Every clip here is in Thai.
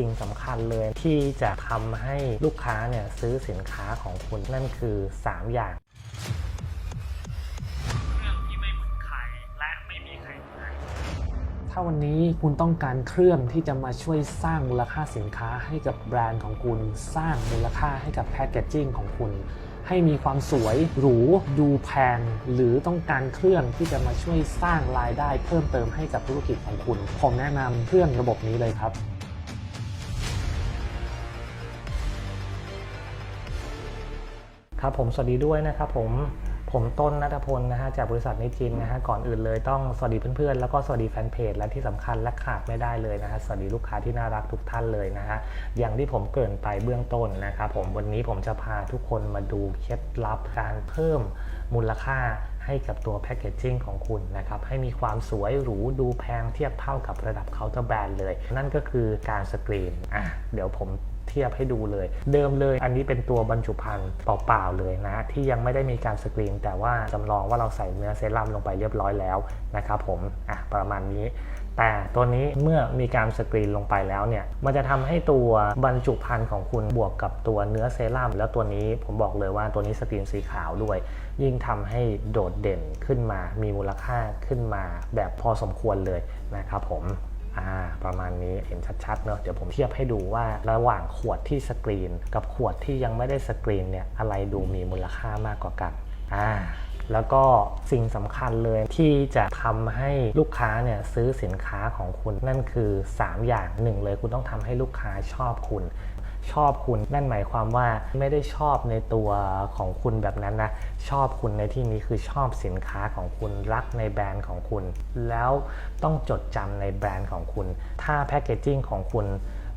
สิ่งสำคัญเลยที่จะทำให้ลูกค้าเนี่ยซื้อสินค้าของคุณนั่นคือ 3 อย่างเครื่องที่ไม่เหมือนใครและไม่มีใครเหมือนถ้าวันนี้คุณต้องการเครื่องที่จะมาช่วยสร้างมูลค่าสินค้าให้กับแบรนด์ของคุณ สร้างมูลค่าให้กับแพคเกจจิ้งของคุณ ให้มีความสวยหรูดูแพง หรือต้องการเครื่องที่จะมาช่วยสร้างรายได้เพิ่มเติมให้กับธุรกิจของคุณ ผมแนะนำเครื่องระบบนี้เลยครับ ครับผมสวัสดีด้วยนะครับผมผมต้นนัทพลนะฮะจากบริษัทนิจินนะฮะก่อนอื่นเลยต้องสวัสดีเพื่อนๆ แล้วก็สวัสดีแฟนเพจและที่สำคัญและขาดไม่ได้เลยนะฮะสวัสดีลูกค้าที่น่ารักทุกท่านเลยนะฮะอย่างที่ผมเกริ่นไปเบื้องต้นนะครับผมวันนี้ผมจะพาทุกคนมาดูเคล็ดลับการเพิ่มมูลค่าให้กับตัวแพคเกจจิ้งของคุณนะครับให้มีความสวยหรูดูแพงเทียบเท่ากับระดับเคาน์เตอร์แบรนด์เลย นั่นก็คือการสกรีนอะเดี๋ยวผม เทียบให้ดูเลย เดิมเลย อันนี้เป็นตัวบรรจุภัณฑ์เปล่าๆเลยนะ ที่ยังไม่ได้มีการสกรีน แต่ว่าจำลองว่าเราใส่เนื้อเซรั่มลงไปเรียบร้อยแล้วนะครับผมอะประมาณนี้แต่ตัวนี้เมื่อมีการสกรีนลงไปแล้วเนี่ย มันจะทำให้ตัวบรรจุภัณฑ์ของคุณบวกกับตัวเนื้อเซรั่ม แล้วตัวนี้ผมบอกเลยว่าตัวนี้สกรีนสีขาวด้วย ยิ่งทำให้โดดเด่นขึ้นมา มีมูลค่าขึ้นมาแบบพอสมควรเลยนะครับผม อ่าประมาณนี้เห็นชัดๆเนอะเดี๋ยวผมเทียบให้ดูว่าระหว่างขวดที่สกรีน กับขวดที่ยังไม่ได้สกรีนเนี่ยอะไรดูมีมูลค่ามากกว่ากันอ่าแล้วก็สิ่งสำคัญเลยที่จะทำให้ลูกค้าเนี่ยซื้อสินค้าของคุณนั่นคือ 3 อย่างหนึ่งเลยคุณต้องทำให้ลูกค้าชอบคุณ ชอบคุณนั่นหมายความว่าไม่ได้ชอบในตัวของคุณแบบนั้นนะ ชอบคุณในที่นี้คือชอบสินค้าของคุณรักในแบรนด์ของคุณ แล้วต้องจดจำในแบรนด์ของคุณ ถ้าแพคเกจจิ้งของคุณ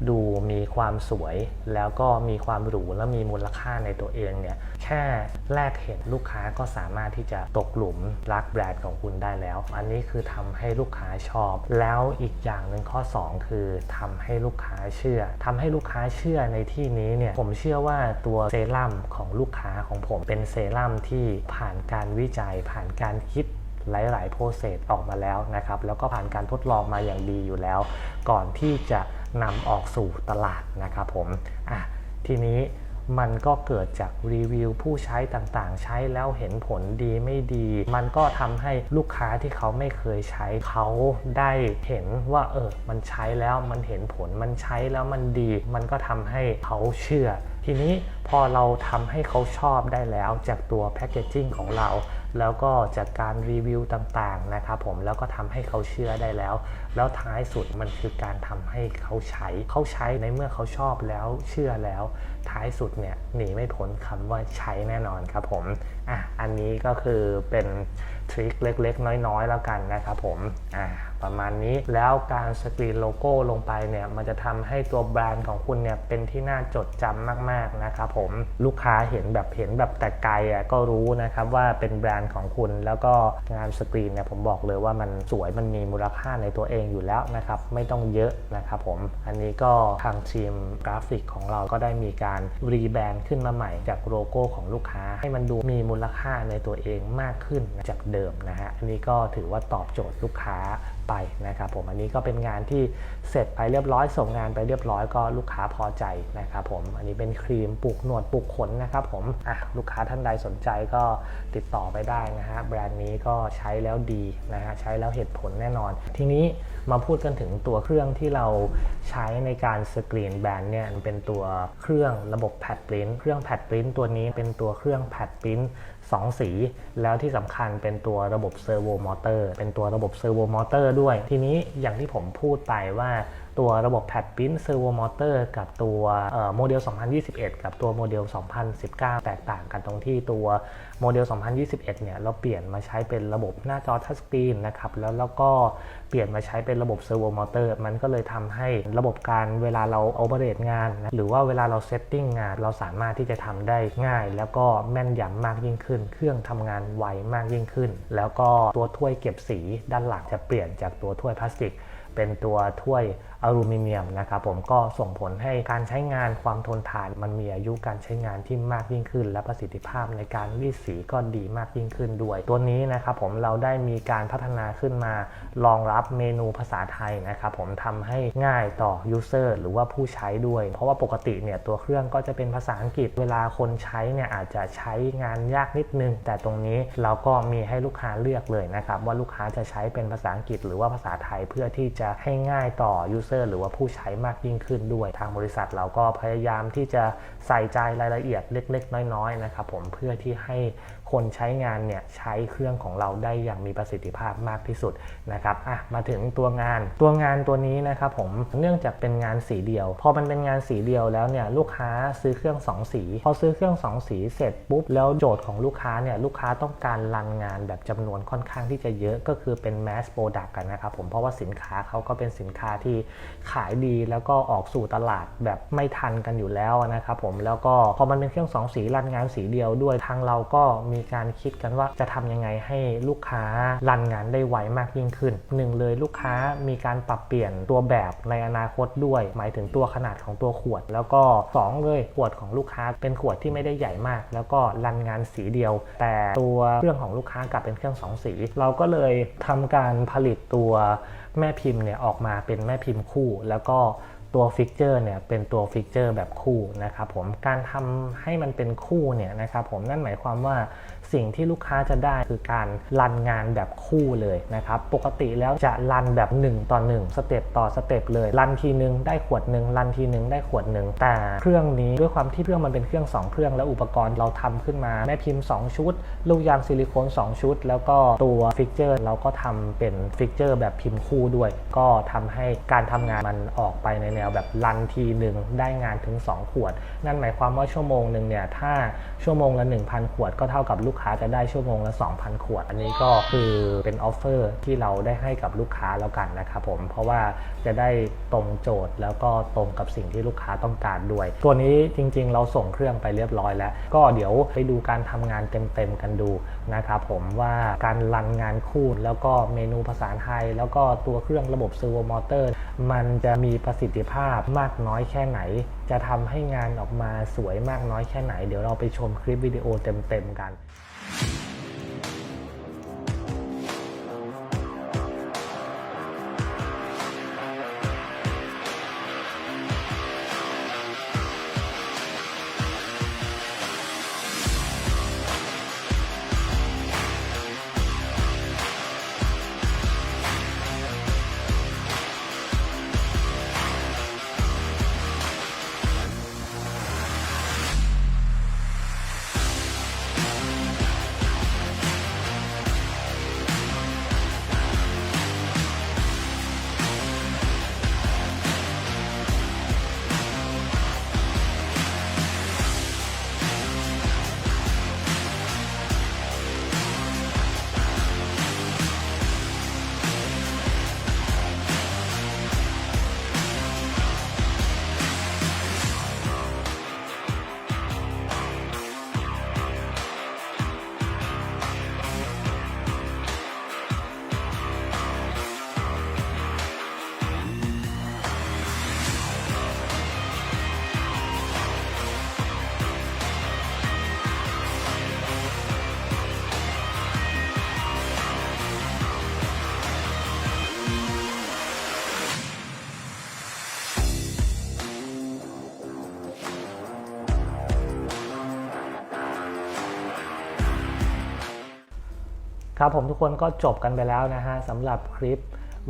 ดูมีความสวย แล้วก็มีความหรูและมีมูลค่าในตัวเองเนี่ยแค่แรกเห็นลูกค้าก็สามารถที่จะตกหลุมรักแบรนด์ของคุณได้แล้ว อันนี้คือทำให้ลูกค้าชอบ แล้วอีกอย่างหนึ่งข้อ 2 คือทำให้ลูกค้าเชื่อทำให้ลูกค้าเชื่อในที่นี้เนี่ยผมเชื่อว่าตัวเซรั่มของลูกค้าของผมเป็นเซรั่มที่ผ่านการวิจัยผ่านการคิดหลาย ๆ โปรเซสออกมาแล้วนะครับ แล้วก็ผ่านการทดลองมาอย่างดีอยู่แล้ว ก่อนที่จะ นำออกสู่ตลาดนะครับผมอะทีนี้มันก็เกิดจากรีวิวผู้ใช้ต่างๆ ใช้แล้วเห็นผลดีไม่ดี มันก็ทำให้ลูกค้าที่เขาไม่เคยใช้เขาได้เห็นว่าเออ มันใช้แล้วมันเห็นผล มันใช้แล้วมันดี มันก็ทำให้เขาเชื่อ ทีนี้พอเราทำให้เขาชอบได้แล้วจากตัวแพคเกจจิ้งของเรา แล้วก็จากการรีวิวต่างๆนะครับผมแล้วก็ทำให้เขาเชื่อได้แล้ว แล้วท้ายสุดมันคือการทำให้เขาใช้เขาใช้ในเมื่อเขาชอบแล้วเชื่อแล้ว ท้ายสุดเนี่ยหนีไม่พ้นคำว่าใช้แน่นอนครับผมอะอันนี้ก็คือเป็น ทริคเล็กๆ น้อยๆ แล้วกันนะครับผมอะประมาณนี้แล้วการสกรีนโลโก้ลงไปเนี่ยมันจะทำให้ตัวแบรนด์ของคุณเนี่ยเป็นที่น่าจดจำมากๆนะครับผมลูกค้าเห็นแบบเห็นแบบแต่ไกลอะก็รู้นะครับว่าเป็นแบรนด์ของคุณ แล้วก็งานสกรีนเนี่ยผมบอกเลยว่ามันสวยมันมีมูลค่าในตัวเองอยู่แล้วนะครับไม่ต้องเยอะนะครับผมอันนี้ก็ทางทีมกราฟิกของเราก็ได้มีการรีแบรนด์ขึ้นมาใหม่ จากโลโก้ของลูกค้าให้มันดูมีมูลค่าในตัวเองมากขึ้นจากเดิมนะฮะอันนี้ก็ถือว่าตอบโจทย์ลูกค้าไปนะครับผมอันนี้ก็เป็นงานที่เสร็จไปเรียบร้อยส่งงานไปเรียบร้อยก็ลูกค้าพอใจนะครับผมอันนี้เป็นครีมปลูกหนวดปลูกขนนะครับผมอะลูกค้าท่านใดสนใจก็ติดต่อไปได้นะฮะแบรนด์นี้ก็ใช้แล้วดีนะฮะใช้แล้วเหตุผลแน่นอน ทีนี้มาพูดกันถึงตัวเครื่องที่เราใช้ในการสกรีนแบรนด์เนี่ยเป็นตัวเครื่องระบบแพดปริ้นเครื่องแพดปริ้นตัวนี้เป็นตัวเครื่องแพดปริ้นสองสี แล้วที่สำคัญเป็นตัวระบบเซอร์โวมอเตอร์เป็นตัวระบบเซอร์โวมอเตอร์ด้วย ทีนี้อย่างที่ผมพูดไปว่า ตัวระบบแพดปิ้นเซอร์โวมอเตอร์กับตัวโมเดล 2021 กับตัวโมเดล 2019 แตกต่างกันตรงที่ตัวโมเดล 2021 เนี่ยเราเปลี่ยนมาใช้เป็นระบบหน้าจอทัชสกรีนนะครับแล้วแล้วก็เปลี่ยนมาใช้เป็นระบบเซอร์โวมอเตอร์มันก็เลยทำให้ระบบการเวลาเราโอเปเรตงานนะหรือว่าเวลาเราเซตติ้งงาน เราสามารถที่จะทำได้ง่าย แล้วก็แม่นยำมากยิ่งขึ้น เครื่องทำงานไวมากยิ่งขึ้น แล้วก็ตัวถ้วยเก็บสีด้านหลังจะเปลี่ยนจากตัวถ้วยพลาสติก เป็นตัวถ้วยอลูมิเนียมนะครับผมก็ส่งผลให้การใช้งานความทนทาน มันมีอายุการใช้งานที่มากยิ่งขึ้น และประสิทธิภาพในการรีดสีก็ดีมากยิ่งขึ้นด้วย ตัวนี้นะครับผมเราได้มีการพัฒนาขึ้นมารองรับเมนูภาษาไทยนะครับผมทำให้ง่ายต่อ user หรือว่าผู้ใช้ด้วย เพราะว่าปกติเนี่ยตัวเครื่องก็จะเป็นภาษาอังกฤษเวลาคนใช้เนี่ยอาจจะใช้งานยากนิดนึง แต่ตรงนี้เราก็มีให้ลูกค้าเลือกเลยนะครับว่าลูกค้าจะใช้เป็นภาษาอังกฤษหรือว่าภาษาไทยเพื่อที่จะให้ง่ายต่อ user หรือว่าผู้ใช้มากยิ่งขึ้นด้วย ทางบริษัทเราก็พยายามที่จะใส่ใจรายละเอียดเล็ก ๆ น้อยๆนะครับผมเพื่อที่ให้คนใช้งานเนี่ยใช้เครื่องของเราได้อย่างมีประสิทธิภาพมากที่สุดนะครับอะมาถึงตัวงานตัวงานตัวนี้นะครับผมเนื่องจากเป็นงานสีเดียว พอมันเป็นงานสีเดียวแล้วเนี่ยลูกค้าซื้อเครื่อง 2 สี พอซื้อเครื่อง 2 สีเสร็จปุ๊บแล้วโจทย์ของลูกค้าเนี่ยลูกค้าต้องการรันงานแบบจำนวนค่อนข้างที่จะเยอะก็คือเป็น mass product กันนะครับผมเพราะว่าสินค้าเขาก็เป็นสินค้าที่ขายดีแล้วก็ออกสู่ตลาดแบบไม่ทันกันอยู่แล้วนะครับผมแล้วก็พอมันเป็นเครื่อง 2 สีรันงานสีเดียวด้วยทางเราก็มีการคิดกันว่าจะทำยังไงให้ลูกค้ารันงานได้ไวมากยิ่งขึ้นหนึ่งเลยลูกค้ามีการปรับเปลี่ยนตัวแบบในอนาคตด้วย หมายถึงตัวขนาดของตัวขวด แล้วก็สองเลยขวดของลูกค้าเป็นขวดที่ไม่ได้ใหญ่มาก แล้วก็รันงานสีเดียว แต่ตัวเครื่องของลูกค้ากลับเป็นเครื่องสองสี เราก็เลยทำการผลิตตัวแม่พิมพ์เนี่ยออกมาเป็นแม่พิมพ์คู่ แล้วก็ ตัวฟิกเจอร์เนี่ยเป็นตัวฟิกเจอร์แบบคู่นะครับผมการทำให้มันเป็นคู่เนี่ยนะครับผมนั่นหมายความว่าสิ่งที่ลูกค้าจะได้คือการรันงานแบบคู่เลยนะครับปกติแล้วจะรันแบบ 1 ต่อ1สเต็ปต่อสเต็ปเลยรันทีนึงได้ขวดหนึ่งรันทีนึงได้ขวดหนึ่งแต่เครื่องนี้ด้วยความที่เครื่องมันเป็นเครื่อง 2 เครื่องแล้วอุปกรณ์เราทำขึ้นมาแม่พิมพ์ 2 ชุด ลูกยางซิลิโคน2 ชุด แล้วก็ตัวฟิกเจอร์เราก็ทำเป็นฟิกเจอร์แบบพิมพ์คู่ด้วย ก็ทำให้การทำงานมันออกไปในแนวแบบรันทีหนึ่งได้งานถึง 2 ขวด นั่นหมายความว่าชั่วโมงหนึ่งเนี่ยถ้าชั่วโมงละ 1,000 ขวด ก็เท่ากับลูกค้าจะได้ชั่วโมงละ 2,000 ขวด อันนี้ก็คือเป็นออฟเฟอร์ที่เราได้ให้กับลูกค้าแล้วกันนะครับผมเพราะว่าจะได้ตรงโจทย์แล้วก็ตรงกับสิ่งที่ลูกค้าต้องการด้วย ตัวนี้จริงๆ เราส่งเครื่องไปเรียบร้อยแล้ว ก็เดี๋ยวไปดูการทำงานเต็มๆกันดูนะครับผมว่าการรันงานคู่แล้วก็เมนูภาษาไทย แล้วก็ตัวเครื่องระบบ Servo Motor มันจะมีประสิทธิภภาพมากน้อยแค่ไหน จะทำให้งานออกมาสวยมากน้อยแค่ไหน เดี๋ยวเราไปชมคลิปวิดีโอเต็มๆกัน ครับผมทุกคนก็จบกันไปแล้วนะฮะสำหรับคลิป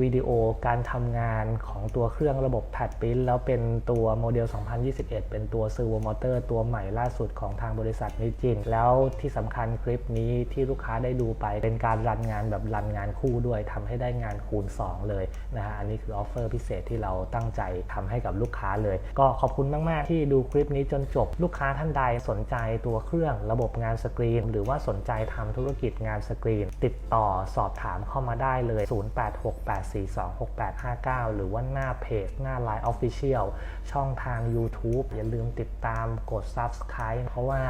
วิดีโอการทำงานของตัวเครื่องระบบแพดปิ้นแล้วเป็นตัวโมเดล 2021 เป็นตัว Servo Motor ตัวใหม่ล่าสุดของทางบริษัทนิจิน แล้วที่สำคัญคลิปนี้ที่ลูกค้าได้ดูไปเป็นการรันงานแบบรันงานคู่ด้วยทำให้ได้งานคูณ 2 เลยนะฮะอันนี้คือออฟเฟอร์พิเศษที่เราตั้งใจทำให้กับลูกค้าเลย ก็ขอบคุณมาก ๆ ที่ดูคลิปนี้จนจบลูกค้าท่านใดสนใจตัวเครื่องระบบงานสกรีน หรือว่าสนใจทำธุรกิจงานสกรีน ติดต่อสอบถามเข้ามาได้เลย 086 8 4 2 6 8 5 9 หรือว่าหน้าเพจหน้า Line Official ช่องทาง YouTube อย่าลืมติดตามกด Subscribe เพราะว่า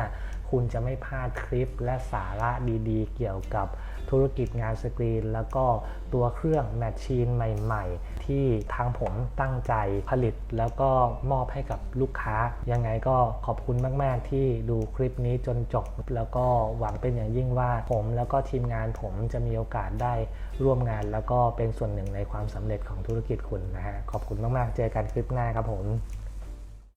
คุณจะไม่พลาดคลิปและสาระดีๆ เกี่ยวกับ ธุรกิจงานสกรีน แล้วก็ตัวเครื่องแมชชีนใหม่ ๆ ที่ทางผมตั้งใจผลิต แล้วก็มอบให้กับลูกค้า ยังไงก็ขอบคุณมาก ๆ ที่ดูคลิปนี้จนจบ แล้วก็หวังเป็นอย่างยิ่งว่าผมแล้วก็ทีมงานผมจะมีโอกาสได้ร่วมงาน แล้วก็เป็นส่วนหนึ่งในความสำเร็จของธุรกิจคุณนะฮะขอบคุณมาก ๆ เจอกันคลิปหน้าครับผม